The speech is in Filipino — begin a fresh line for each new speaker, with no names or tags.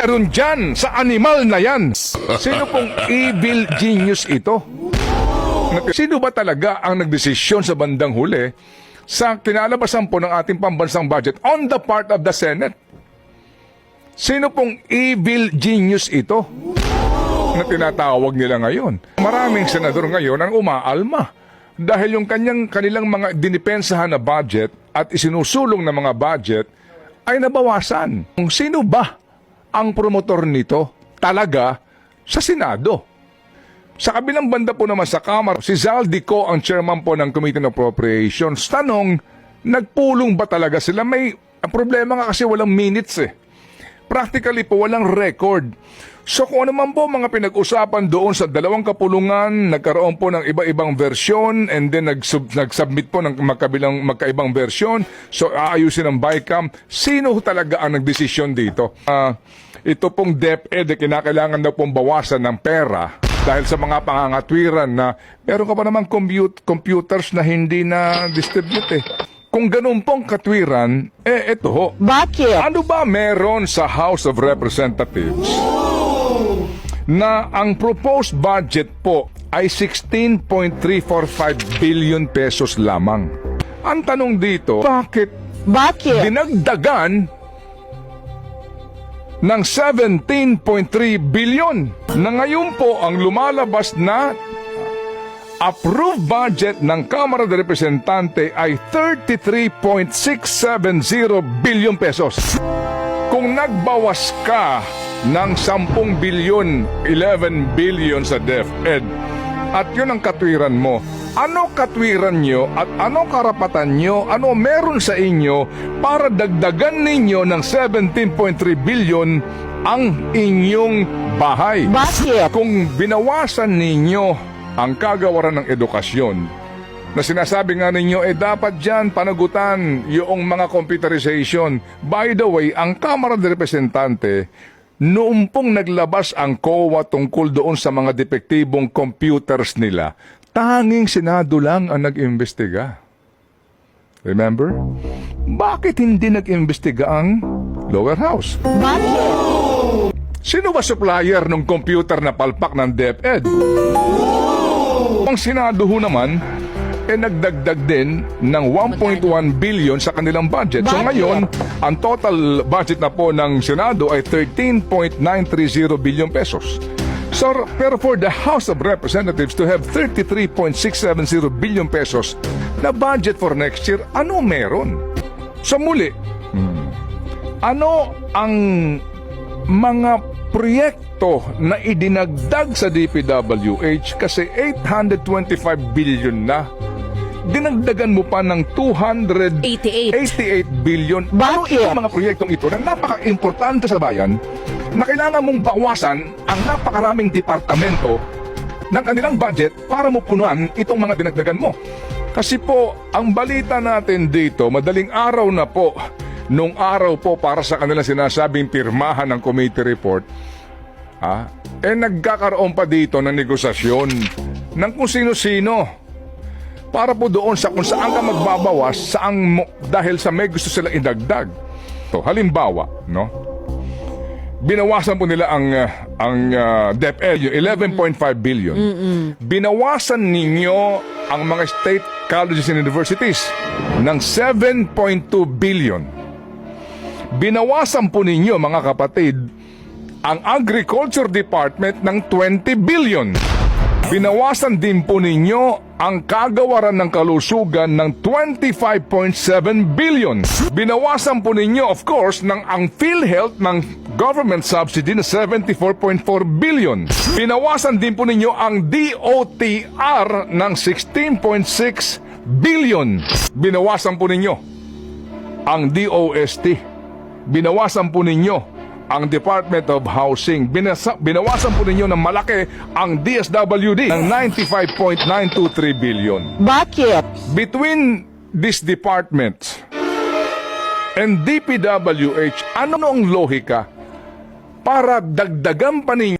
meron dyan sa animal na yan? Sino pong evil genius ito? Sino ba talaga ang nagdesisyon sa bandang huli sa kinalabasan po ng ating pambansang budget on the part of the Senate? Sino pong evil genius ito na tinatawag nila ngayon? Maraming senador ngayon ang umaalma dahil yung kanyang kanilang mga dinipensahan na budget at isinusulong na mga budget ay nabawasan. Sino ba ang promotor nito talaga sa Senado? Sa kabilang banda po naman sa Kamara, si Zaldico ang chairman po ng Committee on Appropriations. Tanong, nagpulong ba talaga sila? May problema nga kasi walang minutes eh. Practically po walang record. So kung ano man po mga pinag-usapan doon sa dalawang kapulungan, nagkaroon po ng iba-ibang versyon and then nag-sub- nag-submit po ng magkabilang magkaibang versyon. So aayusin ang BICAM. Sino talaga ang nagdesisyon dito? Ah, ito pong DepEd, eh, kinakailangan daw pong bawasan ng pera dahil sa mga pangangatwiran na meron ka pa namang compute, computers na hindi na distribute eh. Kung ganun pong katwiran, eh ito ho.
Bakit?
Ano ba meron sa House of Representatives na ang proposed budget po ay 16.345 billion pesos lamang? Ang tanong dito, bakit
Bakit?
dinagdagan ng 17.3 billion na ngayon po ang lumalabas na approved budget ng Kamara de Representante ay 33.670 billion pesos. Kung nagbawas ka ng 10 billion, 11 billion sa DepEd, at yun ang katwiran mo, ano katwiran nyo at ano karapatan nyo, ano meron sa inyo para dagdagan ninyo ng 17.3 billion ang inyong bahay?
Bakit?
Kung binawasan ninyo ang kagawaran ng edukasyon, na sinasabi nga ninyo, eh dapat dyan panagutan yung mga computerization. By the way, ang Kamara de Representante, noong pong naglabas ang COA tungkol doon sa mga depektibong computers nila, tanging Senado lang ang nag-imbestiga. Remember? Bakit hindi nag-imbestiga ang lower house?
Bakit?
Sino ba supplier ng computer na palpak ng DepEd? Ang Senado ho naman, eh nagdagdag din ng 1.1 billion sa kanilang budget. So ngayon, ang total budget na po ng Senado ay 13.930 billion pesos. So, pero for the House of Representatives to have 33.670 billion pesos na budget for next year, ano meron? So muli, ano ang mga proyekto na idinagdag sa DPWH kasi 825 billion na. Dinagdagan mo pa ng 288
88.
billion. Ano itong mga proyektong ito na napaka-importante sa bayan na kailangan mong bawasan ang napakaraming departamento ng kanilang budget para mo punuan itong mga dinagdagan mo. Kasi po, ang balita natin dito, madaling araw na po, nung araw po para sa kanilang sinasabing pirmahan ng committee report, ah, eh nagkakaroon pa dito ng negosasyon ng kung sino-sino para po doon sa kung saan ka magbabawas saang mo, dahil sa may gusto sila idagdag. To, halimbawa, no? Binawasan po nila ang uh, ang uh, DepEd yung 11.5 billion. Binawasan ninyo ang mga state colleges and universities ng 7.2 billion. Binawasan po ninyo mga kapatid ang Agriculture Department ng 20 billion. Binawasan din po ninyo ang kagawaran ng kalusugan ng 25.7 billion. Binawasan po ninyo, of course, ng ang PhilHealth ng government subsidy na 74.4 billion. Binawasan din po ninyo ang DOTR ng 16.6 billion. Binawasan po ninyo ang DOST. Binawasan po ninyo ang Department of Housing. Binasa, binawasan po ninyo ng malaki ang DSWD ng 95.923 billion.
Bakit?
Between these departments and DPWH, ano ang lohika para dagdagan pa ninyo